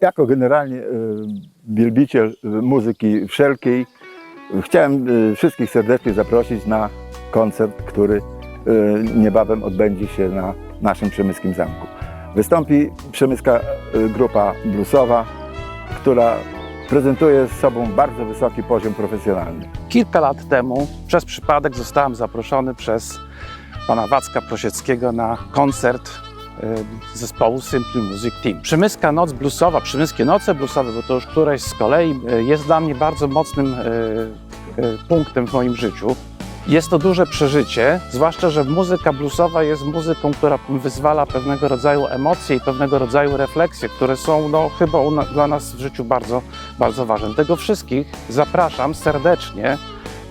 Jako generalnie y, wielbiciel muzyki wszelkiej chciałem y, wszystkich serdecznie zaprosić na koncert, który y, niebawem odbędzie się na naszym Przemyskim Zamku. Wystąpi Przemyska grupa bluesowa, która prezentuje z sobą bardzo wysoki poziom profesjonalny. Kilka lat temu przez przypadek zostałem zaproszony przez pana Wacka Prosieckiego na koncert zespołu Simple Music Team. Przemyska Noc Bluesowa, Przemyskie Noce Bluesowe, bo to już któreś z kolei y, jest dla mnie bardzo mocnym y, y, punktem w moim życiu. Jest to duże przeżycie, zwłaszcza, że muzyka bluesowa jest muzyką, która wyzwala pewnego rodzaju emocje i pewnego rodzaju refleksje, które są no, chyba dla nas w życiu bardzo, bardzo ważne. Tego wszystkich zapraszam serdecznie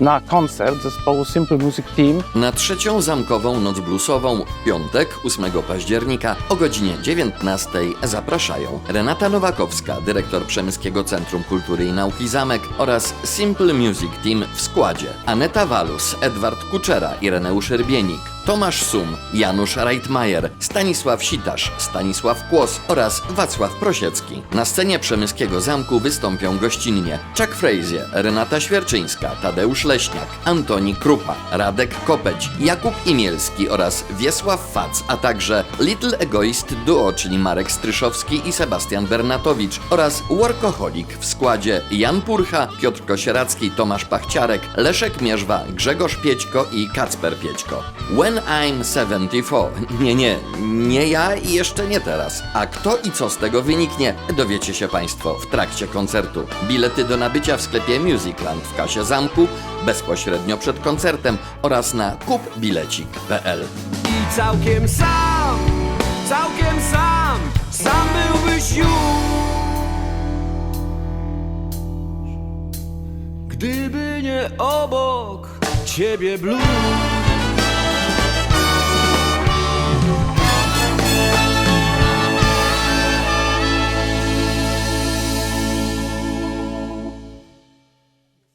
na koncert zespołu Simple Music Team Na trzecią zamkową noc bluesową piątek 8 października o godzinie 19 zapraszają Renata Nowakowska, dyrektor Przemyskiego Centrum Kultury i Nauki Zamek oraz Simple Music Team w składzie. Aneta Walus, Edward Kuczera, Ireneusz Rybienik, Tomasz Sum, Janusz Reitmajer, Stanisław Sitasz, Stanisław Kłos oraz Wacław Prosiecki. Na scenie Przemyskiego Zamku wystąpią gościnnie Chuck Frazier, Renata Świerczyńska, Tadeusz Leśniak, Antoni Krupa, Radek Kopeć, Jakub Imielski oraz Wiesław Fac, a także Little Egoist Duo, czyli Marek Stryszowski i Sebastian Bernatowicz oraz Workoholik w składzie Jan Purcha, Piotr Kosieracki, Tomasz Pachciarek, Leszek Mierzwa, Grzegorz Piećko i Kacper Piećko. When I'm 74. Nie, nie, nie ja i jeszcze nie teraz. A kto i co z tego wyniknie, dowiecie się Państwo w trakcie koncertu. Bilety do nabycia w sklepie Musicland w kasie zamku, bezpośrednio przed koncertem oraz na kupbilecik.pl. I całkiem sam, całkiem sam, sam byłbyś już Gdyby nie obok ciebie blues